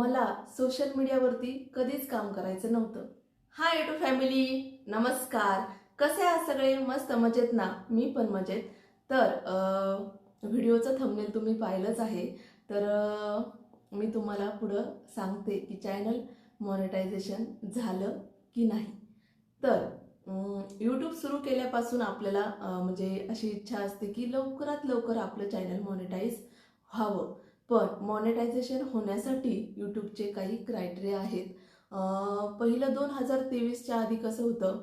मला सोशल मीडियावरती कधीच काम करायचं नव्हतं. हाय टू फॅमिली नमस्कार. कसे आहात सगळे? मस्त मजेत ना? मी पण मजेत. तर व्हिडिओचं थंबनेल तुम्ही पाहिलंच आहे. तर मी तुम्हाला पुढं सांगते की चॅनल मॉनिटायझेशन झालं की नाही. तर यूट्यूब सुरू केल्यापासून आपल्याला म्हणजे अशी इच्छा असते की लवकरात लवकर आपलं चॅनल मॉनिटाईज व्हावं. पण मॉनिटायझेशन होण्यासाठी यूट्यूबचे काही क्रायटेरिया आहेत. पहिलं दोन हजार तेवीसच्या आधी कसं होतं?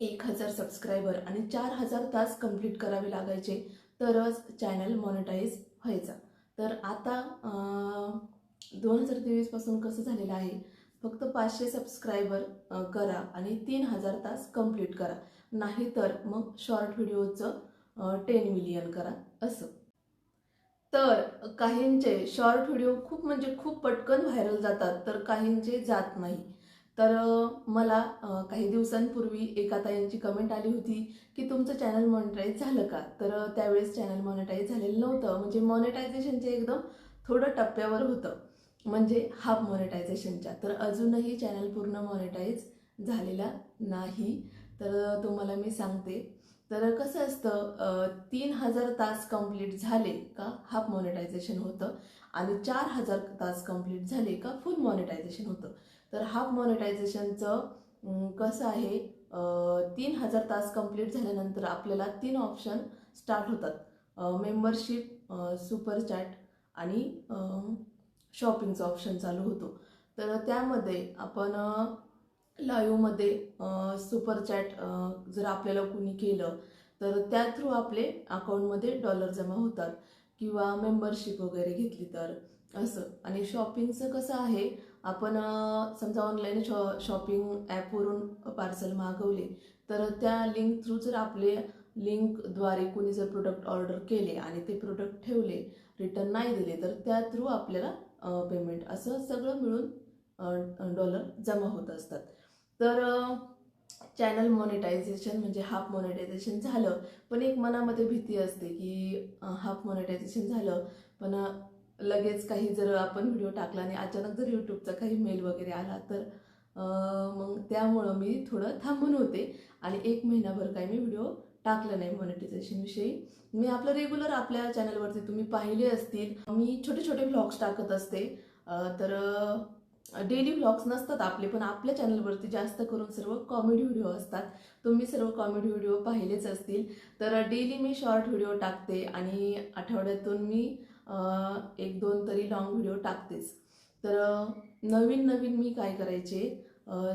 एक हजार सबस्क्रायबर आणि चार हजार तास कंप्लीट करावे लागायचे. तरच चॅनल मॉनिटाईज व्हायचा. तर आता दोन हजार तेवीसपासून कसं झालेलं आहे? फक्त पाचशे सबस्क्रायबर करा आणि तीन हजार तास कंप्लीट करा. नाहीतर मग शॉर्ट व्हिडिओचं टेन मिलियन करा असं. तर काहींचे शॉर्ट व्हिडिओ खूप म्हणजे खूप पटकन व्हायरल जातात तर काहींचे जात नाही. तर मला काही दिवसांपूर्वी एका ताईंची कमेंट आली होती की तुमचं चॅनल मॉनिटाईज झालं का? तर त्यावेळेस चॅनल मॉनिटाईज झालेलं नव्हतं. म्हणजे मॉनिटायझेशनचे एकदम थोडं टप्प्यावर होतं. म्हणजे हाफ मॉनिटायझेशनच्या तर अजूनही चॅनल पूर्ण मॉनिटाईज झालेला नाही. तर तुम्हाला मी सांगते. तर कसं असतं तीन हजार तास कंप्लीट झाले का हाफ मॉनिटायझेशन होतं आणि चार हजार तास कंप्लीट झाले का फुल मॉनिटायझेशन होतं. तर हाफ मॉनिटायझेशनचं कसं आहे तीन हजार तास कंप्लीट झाल्यानंतर आपल्याला तीन ऑप्शन स्टार्ट होतात. मेंबरशिप सुपर चॅट आणि शॉपिंगचा ऑप्शन चालू होतो. तर त्यामध्ये आपण लाईव्हमध्ये सुपर चॅट जर आपल्याला कुणी केलं तर त्या थ्रू आपले अकाउंटमध्ये डॉलर जमा होतात किंवा मेंबरशिप वगैरे घेतली तर असं. आणि शॉपिंगचं कसं आहे आपण समजा ऑनलाईन शॉ शॉपिंग ॲपवरून पार्सल मागवले तर त्या लिंक थ्रू जर आपले लिंकद्वारे कोणी जर प्रोडक्ट ऑर्डर केले आणि ते प्रोडक्ट ठेवले रिटर्न नाही दिले तर त्या थ्रू आपल्याला पेमेंट असं सगळं मिळून डॉलर जमा होत असतात. तर चॅनल मॉनिटायझेशन म्हणजे हाफ मॉनिटायझेशन झालं. पण एक मनामध्ये भीती असते की हाफ मॉनिटायझेशन झालं. पण लगेच काही जर आपण व्हिडिओ टाकला आणि अचानक जर यूट्यूबचा काही मेल वगैरे आला तर मग त्यामुळं मी थोडं थांबून होते. आणि एक महिनाभर काही मी व्हिडिओ टाकलं नाही मॉनिटायझेशनविषयी मी आपलं रेग्युलर आपल्या चॅनलवरती तुम्ही पाहिले असतील. मी छोटे छोटे व्लॉग्स टाकत असते. तर डेली व्लॉग्स नसतात आपले पण आपल्या चॅनलवरती जास्त करून सर्व कॉमेडी व्हिडिओ असतात. तुम्ही सर्व कॉमेडी व्हिडिओ पाहिलेच असतील. तर डेली मी शॉर्ट व्हिडिओ टाकते आणि आठवड्यातून मी एक दोन तरी लॉंग व्हिडिओ टाकतेच. तर नवीन नवीन मी काय करायचे?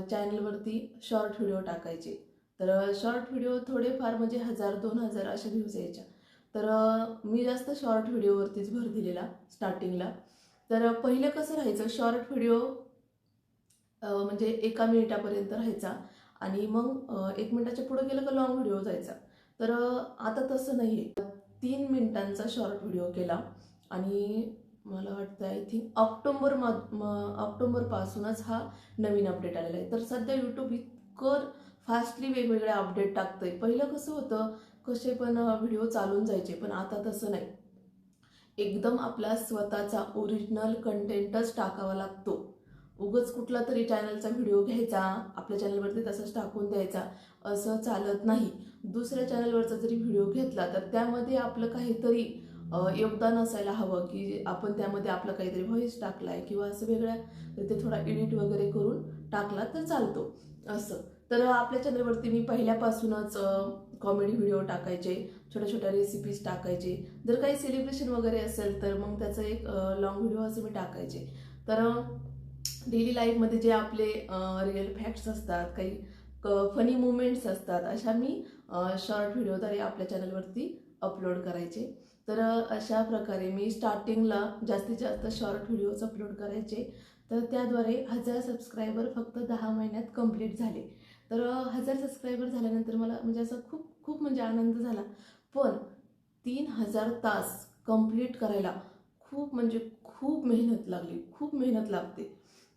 चॅनलवरती शॉर्ट व्हिडिओ टाकायचे. तर शॉर्ट व्हिडिओ थोडेफार म्हणजे हजार दोन हजार अशा व्ह्यूज यायच्या. तर मी जास्त शॉर्ट व्हिडिओवरतीच भर दिलेला स्टार्टिंगला तर पहिलं कसं राहायचं? शॉर्ट व्हिडिओ म्हणजे एका मिनिटापर्यंत राहायचा. आणि मग एक मिनिटाच्या पुढं गेलं का लॉंग व्हिडिओ जायचा. तर आता तसं नाही आहे तीन मिनिटांचा शॉर्ट व्हिडिओ केला. आणि मला वाटतं आय थिंक ऑक्टोंबर मा ऑक्टोंबरपासूनच ऑक्टोबरपासूनच हा नवीन अपडेट आलेला आहे. तर सध्या यूट्यूब इतकं फास्टली वेगवेगळे अपडेट टाकतं आहे पहिलं कसं होतं कसे पण व्हिडिओ चालून जायचे पण आता तसं नाही. एकदम आपला स्वतःचा ओरिजिनल कंटेंटच टाकावा लागतो. उगच कुठला तरी चॅनलचा व्हिडिओ घ्यायचा आपल्या चॅनलवरती तसंच टाकून द्यायचा असं चालत नाही. दुसऱ्या चॅनलवरचा जरी व्हिडिओ घेतला तर त्यामध्ये आपलं काहीतरी योगदान असायला हवं की आपण त्यामध्ये आपलं काहीतरी व्हॉइस टाकलाय किंवा असं वेगळ्या ते थोडा एडिट वगैरे करून टाकला तर चालतो. असं. तर आपल्या चॅनलवरती मी पहिल्यापासूनच कॉमेडी व्हिडिओ टाकायचे छोट्या छोट्या रेसिपीज टाकायचे. जर काही सेलिब्रेशन वगैरे असेल तर मग त्याचं एक लॉंग व्हिडिओ असं मी टाकायचे. तर डेली लाईफमध्ये जे आपले रिअल फॅक्ट्स असतात काही फनी मुमेंट्स असतात अशा मी शॉर्ट व्हिडिओद्वारे आपल्या चॅनलवरती अपलोड करायचे. तर अशा प्रकारे मी स्टार्टिंगला जास्तीत जास्त शॉर्ट व्हिडिओज अपलोड करायचे. तर त्याद्वारे हजार सबस्क्रायबर फक्त दहा महिन्यात कंप्लीट झाले. तर हजार सबस्क्रायबर झाल्यानंतर मला म्हणजे असं खूप खूप म्हणजे आनंद झाला. पण तीन हजार तास कंप्लीट करायला खूप म्हणजे खूप मेहनत लागली खूप मेहनत लागते.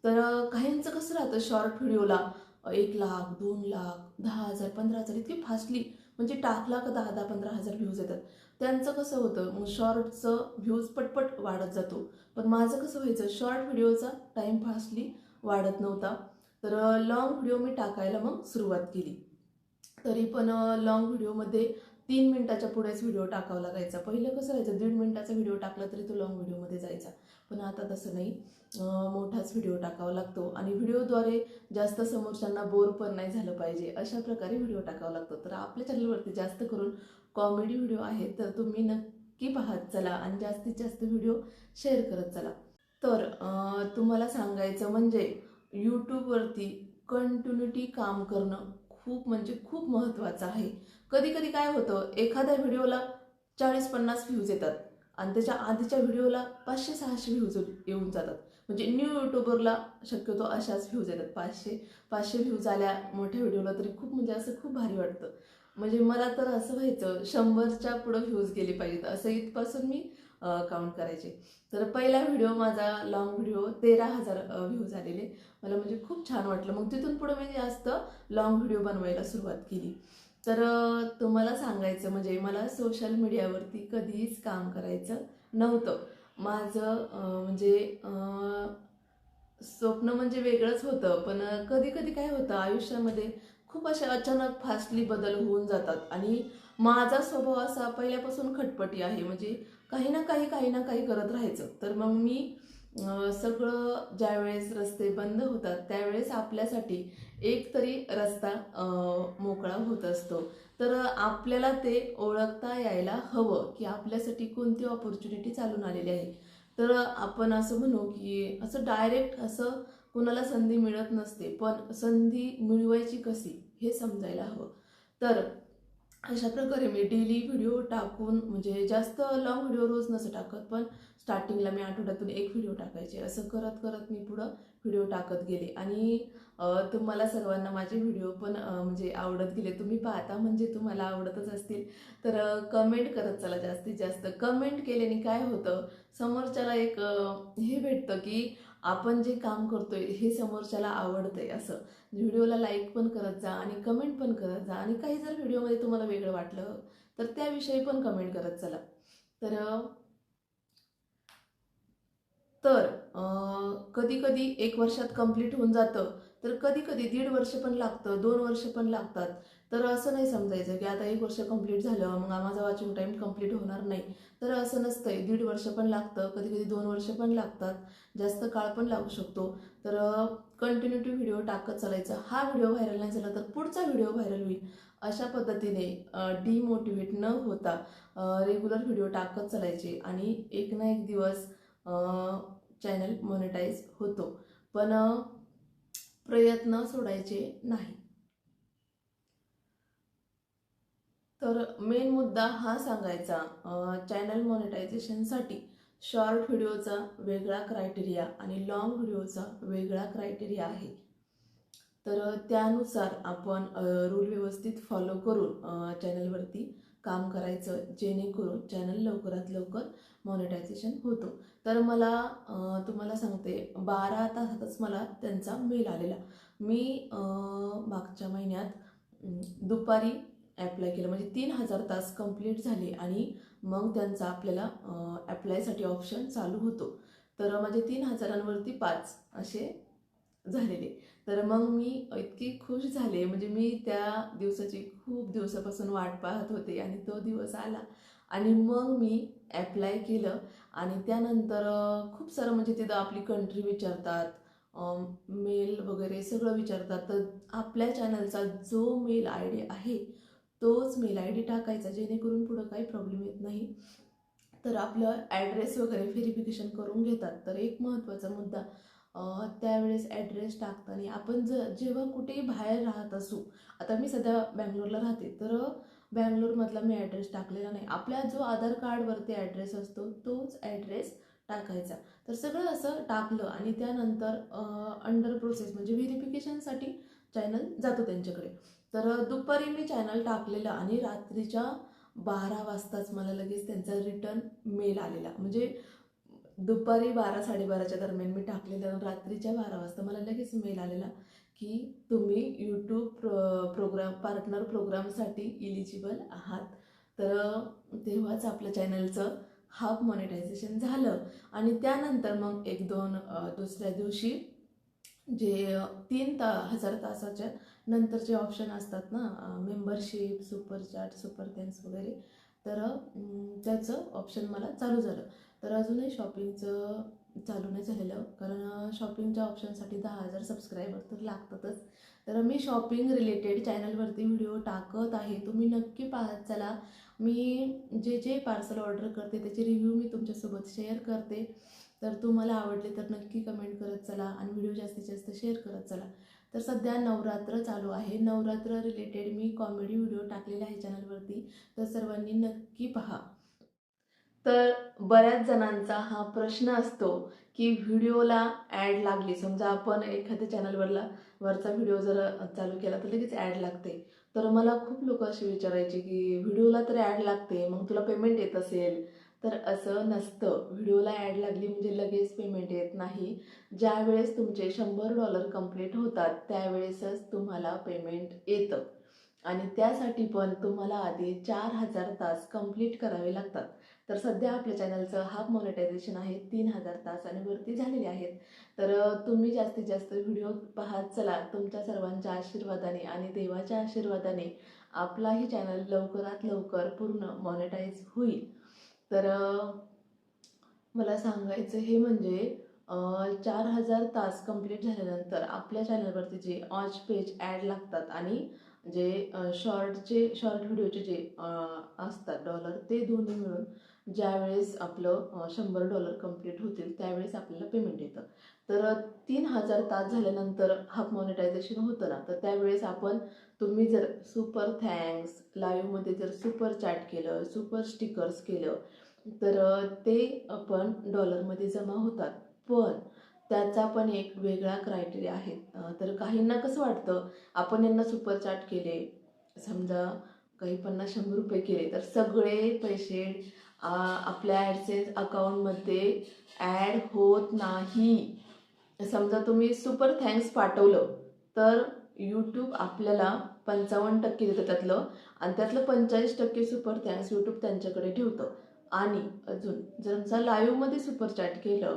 तर काहींचं कसं राहतं शॉर्ट व्हिडिओला एक लाख दोन लाख दहा हजार पंधरा हजार इतकी फास्टली म्हणजे टाकला का दहा दहा पंधरा हजार व्ह्यूज येतात. त्यांचं कसं होतं मग शॉर्टचं व्ह्यूज पटपट वाढत जातो. पण माझं कसं व्हायचं शॉर्ट व्हिडिओचा टाईम फास्टली वाढत नव्हता. तर लॉंग व्हिडिओ मी टाकायला मग सुरुवात केली. तरी पण लॉंग व्हिडिओमध्ये तीन मिनटाच्या पुढेच व्हिडिओ टाकावा लागायचा. पहिलं कसं राहायचं दीड मिनटाचा व्हिडिओ टाकला तरी तो लॉंग व्हिडिओमध्ये जायचा. पण आता तसं नाही. मोठाच व्हिडिओ टाकावा लागतो आणि व्हिडिओद्वारे जास्त समोरच्यांना बोर पण नाही झालं पाहिजे. अशा प्रकारे व्हिडिओ टाकावा लागतो. तर आपल्या चॅनलवरती जास्त करून कॉमेडी व्हिडिओ आहेत तर तुम्ही नक्की पाहत चला आणि जास्तीत जास्त व्हिडिओ शेअर करत चला. तर तुम्हाला सांगायचं म्हणजे यूट्यूबवरती कंटिन्युटी काम करणं खूप म्हणजे खूप महत्त्वाचं आहे. कधी कधी काय होतं एखाद्या व्हिडिओला चाळीस पन्नास व्ह्यूज येतात आणि त्याच्या आधीच्या व्हिडिओला पाचशे सहाशे व्ह्यूज येऊन जातात. म्हणजे न्यू यूट्यूबरला शक्यतो अशाच व्ह्यूज येतात. पाचशे पाचशे व्ह्यूज आल्या मोठ्या व्हिडिओला तरी खूप म्हणजे असं खूप भारी वाटतं. म्हणजे मला तर असं व्हायचं शंभरच्या पुढं व्ह्यूज गेले पाहिजेत. असं इथपासून मी काउंट करायचे. तर पहिला व्हिडिओ माझा लॉंग व्हिडिओ तेरा हजार व्ह्यू झालेले. मला म्हणजे खूप छान वाटलं. मग तिथून पुढे मी जास्त लॉंग व्हिडिओ बनवायला सुरुवात केली. तर तुम्हाला सांगायचं म्हणजे मला सोशल मीडियावरती कधीच काम करायचं नव्हतं. माझं म्हणजे स्वप्न म्हणजे वेगळंच होतं. पण कधी कधी काय होतं आयुष्यामध्ये खूप असे अचानक फास्टली बदल होऊन जातात. आणि माझा स्वभाव असा पहिल्यापासून खटपटी आहे. म्हणजे काही ना काही काही ना काही करत राहायचं. तर मग मी सगळं ज्यावेळेस रस्ते बंद होतात त्यावेळेस आपल्यासाठी एक तरी रस्ता मोकळा होत असतो. तर आपल्याला ते ओळखता यायला हवं की आपल्यासाठी कोणती ऑपॉर्च्युनिटी चालून आलेली आहे. तर आपण असं म्हणू की असं डायरेक्ट असं कुणाला संधी मिळत नसते पण संधी मिळवायची कशी हे समजायला हवं. तर अशा प्रकारे मी डेली व्हिडिओ टाकून म्हणजे जास्त लॉंग व्हिडिओ रोज नसं टाकत पण स्टार्टिंगला मी आठवड्यातून एक व्हिडिओ टाकायचे. असं करत करत मी पुढं व्हिडिओ टाकत गेले. आणि तुम्हाला सर्वांना माझे व्हिडिओ पण म्हणजे आवडत गेले. तुम्ही पाहता म्हणजे तुम्हाला आवडतच असतील. तर कमेंट करत चला जास्तीत जास्त. कमेंट केल्याने काय होतं? समोरच्याला एक हे भेटतं की आपण जे काम करतोय हे समोरच्याला आवडतंय असं. व्हिडिओला लाईक पण करत जा आणि कमेंट पण करत जा. आणि काही जर व्हिडिओमध्ये तुम्हाला वेगळं वाटलं तर त्याविषयी पण कमेंट करत चला. तर तर कधी कधी एक वर्षात कंप्लीट होऊन जातं. तर कधी कधी दीड वर्ष पण लागतं दोन वर्ष पण लागतात. तर असं नाही समजायचं की आता एक वर्ष कंप्लीट झालं मग माझा वाचिंग टाईम कंप्लीट होणार नाही. तर असं नसतंय. दीड वर्ष पण लागतं कधी कधी दोन वर्ष पण लागतात. जास्त काळ पण लागू शकतो. तर कंटिन्युटी व्हिडिओ टाकत चालायचं. हा व्हिडिओ व्हायरल नाही झाला तर पुढचा व्हिडिओ व्हायरल होईल. अशा पद्धतीने डिमोटिवेट न होता रेग्युलर व्हिडिओ टाकत चालायचे आणि एक ना एक दिवस चॅनल मॉनिटाईज होतो. पण प्रयत्न सोडायचे नाही. तर मेन मुद्दा हा सांगायचा चॅनल मॉनिटायझेशनसाठी शॉर्ट व्हिडिओचा वेगळा क्रायटेरिया आणि लॉंग व्हिडिओचा वेगळा क्रायटेरिया आहे. तर त्यानुसार आपण रूल व्यवस्थित फॉलो करून चॅनलवरती काम करायचं जेणेकरून चॅनल लवकरात लवकर मॉनिटायझेशन होतो. तर मला तुम्हाला सांगते बारा तासातच मला त्यांचा मेल आलेला. मी मागच्या महिन्यात दुपारी ॲप्लाय केलं. म्हणजे तीन हजार तास कंप्लीट झाले आणि मग त्यांचा आपल्याला ॲप्लायसाठी ऑप्शन चालू होतो. तर माझे तीन हजारांवरती पाच असे झालेले. तर मग मी इतकी खुश झाले. म्हणजे मी त्या दिवसाची खूप दिवसापासून वाट पाहत होते आणि तो दिवस आला. आणि मग मी ॲप्लाय केलं आणि त्यानंतर खूप सारं म्हणजे तिथं आपली कंट्री विचारतात मेल वगैरे सगळं विचारतात. तर आपल्या चॅनलचा जो मेल आय डी आहे तोच मेल आय डी टाकायचा जेणेकरून पुढं काही प्रॉब्लेम येत नाही. तर आपलं ॲड्रेस वगैरे व्हेरिफिकेशन करून घेतात. तर एक महत्त्वाचा मुद्दा त्यावेळेस ॲड्रेस टाकताना आपण ज जेव्हा कुठेही बाहेर राहत असू आता मी सध्या बँगलोरला राहते तर बँगलोरमधला मी ॲड्रेस टाकलेला नाही. आपल्या जो आधार कार्डवरती ॲड्रेस असतो तोच ॲड्रेस टाकायचा. तर सगळं असं टाकलं आणि त्यानंतर अंडर प्रोसेस म्हणजे व्हेरिफिकेशनसाठी चॅनल जातो त्यांच्याकडे. तर दुपारी मी चॅनल टाकलेलं आणि रात्रीच्या बारा वाजताच मला लगेच त्यांचा रिटर्न मेल आलेला. म्हणजे दुपारी बारा साडेबाराच्या दरम्यान मी टाकलेलं रात्रीच्या बारा वाजता मला लगेच मेल आलेला की तुम्ही यूट्यूब प्रो प्रोग्राम पार्टनर प्रोग्रामसाठी इलिजिबल आहात. तर तेव्हाच आपल्या चॅनलचं हाफ मॉनिटायझेशन झालं. आणि त्यानंतर मग एक दोन दुसऱ्या दिवशी जे तीन ता हजार तासाच्या नंतरचे ऑप्शन असतात ना membership super chat super thanks वगैरे तर त्याचं ऑप्शन मला चालू झालं. तर अजूनही शॉपिंगचं चालू नाही झालेलं. कारण शॉपिंगच्या ऑप्शनसाठी दहा हजार सबस्क्रायबर तर लागतातच. तर मी शॉपिंग रिलेटेड चॅनलवरती व्हिडिओ टाकत आहे. तुम्ही नक्की पाहत चला. मी जे जे पार्सल ऑर्डर करते त्याचे रिव्ह्यू मी तुमच्यासोबत शेअर करते. तर तुम्हाला आवडले तर नक्की कमेंट करत चला. आणि व्हिडिओ जास्तीत जास्त शेअर करत चला. तर सध्या नवरात्र चालू आहे. नवरात्र रिलेटेड मी कॉमेडी व्हिडिओ टाकलेला आहे चॅनलवरती तर सर्वांनी नक्की पहा. तर बऱ्याच जणांचा हा प्रश्न असतो की व्हिडिओला ॲड लागली. समजा आपण एखाद्या चॅनलवरला वरचा व्हिडिओ जर चालू केला तर लगेच ॲड लागते. तर मला खूप लोक असे विचारायचे की व्हिडिओला तर ॲड लागते मग तुला पेमेंट येत असेल. तर असं नसतं. व्हिडिओला ॲड लागली म्हणजे लगेच पेमेंट येत नाही. ज्या वेळेस तुमचे शंभर डॉलर कंप्लीट होतात त्यावेळेसच तुम्हाला पेमेंट येतं. आणि त्यासाठी पण तुम्हाला आधी चार हजार तास कंप्लीट करावे लागतात. तर सध्या आपल्या चॅनलचं हाफ मॉनिटायझेशन आहे तीन हजार तास आणि वरती झालेले आहेत. तर तुम्ही जास्तीत जास्त व्हिडिओ पाहत चला. तुमच्या सर्वांच्या आशीर्वादाने आणि देवाच्या आशीर्वादाने आपलाही चॅनल लवकरात लवकर पूर्ण मॉनिटाईज होईल. तर मला सांगायचं हे म्हणजे चार हजार तास कंप्लीट झाल्यानंतर आपल्या चॅनलवरती जे ऑच पेज ॲड लागतात आणि जे शॉर्टचे शॉर्ट व्हिडिओचे जे असतात डॉलर ते दोन्ही मिळून ज्यावेळेस आपलं शंभर डॉलर कंप्लीट होतील त्यावेळेस आपल्याला पेमेंट येतं. तर तीन हजार तास झाल्यानंतर हाफ मॉनिटायझेशन होतं ना तर त्यावेळेस आपण तुम्ही जर सुपर थँक्स लाईव्हमध्ये जर सुपर चॅट केलं सुपर स्टिकर्स केलं तर ते पण डॉलरमध्ये जमा होतात. पण त्याचा पण एक वेगळा क्रायटेरिया आहे. तर काहींना कसं वाटतं आपण यांना सुपर चॅट केले समजा काही पन्नास शंभर रुपये केले तर सगळे पैसे आपल्या ॲडसेन्स अकाउंटमध्ये ॲड होत नाही. समजा तुम्ही सुपर थँक्स पाठवलं तर यूट्यूब आपल्याला पंचावन्न टक्के देतं त्यातलं आणि त्यातलं पंचेचाळीस टक्के सुपर थँक्स यूट्यूब त्यांच्याकडे ठेवतं. आणि अजून जर आमचा लाईव्हमध्ये सुपरचॅट केलं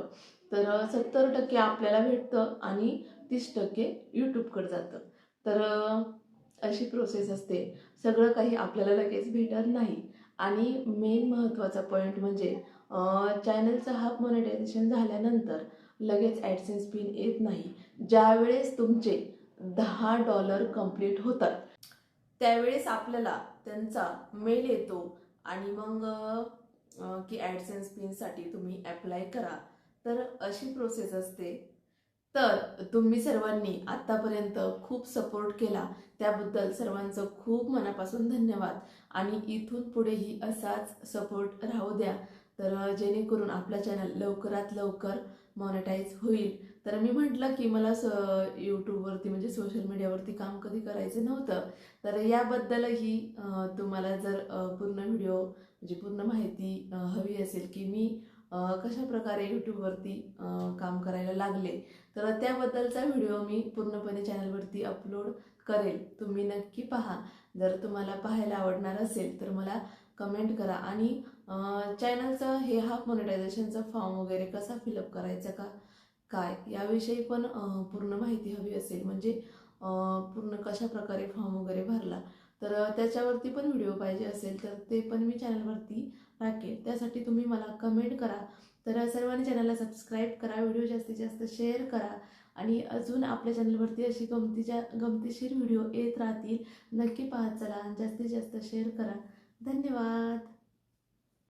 तर सत्तर टक्के आपल्याला भेटतं आणि तीस टक्के यूट्यूबकडे जातं. तर अशी प्रोसेस असते. सगळं काही आपल्याला लगेच भेटत नाही. आणि मेन महत्त्वाचा पॉईंट म्हणजे चॅनलचं हाफ मॉनिटायझेशन झाल्यानंतर लगेच ॲडसेन्स पिन येत नाही. ज्यावेळेस तुमचे दहा डॉलर कंप्लीट होतात त्यावेळेस आपल्याला त्यांचा मेल येतो आणि मग की ॲडसेन्स पिनसाठी तुम्ही ॲप्लाय करा. तर अशी प्रोसेस असते. तर तुम्ही सर्वांनी आत्तापर्यंत खूप सपोर्ट केला. त्याबद्दल सर्वांचं खूप मनापासून धन्यवाद. आणि इथून पुढेही असाच सपोर्ट राहू द्या. तर जेणेकरून आपला चॅनल लवकरात लवकर मॉनिटाईज होईल. तर मी म्हटलं की मला स यूट्यूबवरती म्हणजे सोशल मीडियावरती काम कधी करायचं नव्हतं. तर याबद्दलही तुम्हाला जर पूर्ण व्हिडिओ म्हणजे पूर्ण माहिती हवी असेल की मी कशा प्रकारे यूट्यूबवरती काम करायला लागले तर त्याबद्दलचा व्हिडिओ मी पूर्णपणे चॅनलवरती अपलोड करेल. तुम्ही नक्की पहा. जर तुम्हाला पाहायला आवडणार असेल तर मला कमेंट करा. आणि चॅनलचं हे हा मॉनिटायझेशनचा फॉर्म वगैरे कसा फिलअप करायचा का? काय? याविषयी पण पूर्ण माहिती हवी असेल. म्हणजे पूर्ण कशा प्रकारे फॉर्म वगैरे भरला? तर त्याच्यावरती पण व्हिडिओ पाहिजे असेल तर ते पण मी चॅनलवरती टाकेल. त्यासाठी तुम्ही मला कमेंट करा. तर सर्वांनी चॅनलला सबस्क्राईब करा व्हिडिओ जास्तीत जास्त शेअर करा. आणि अजून आपल्या चॅनलवरती अशी गमतीच्या गमतीशीर व्हिडिओ येत राहतील. नक्की पाहत चला आणि जास्तीत जास्त शेअर करा. धन्यवाद!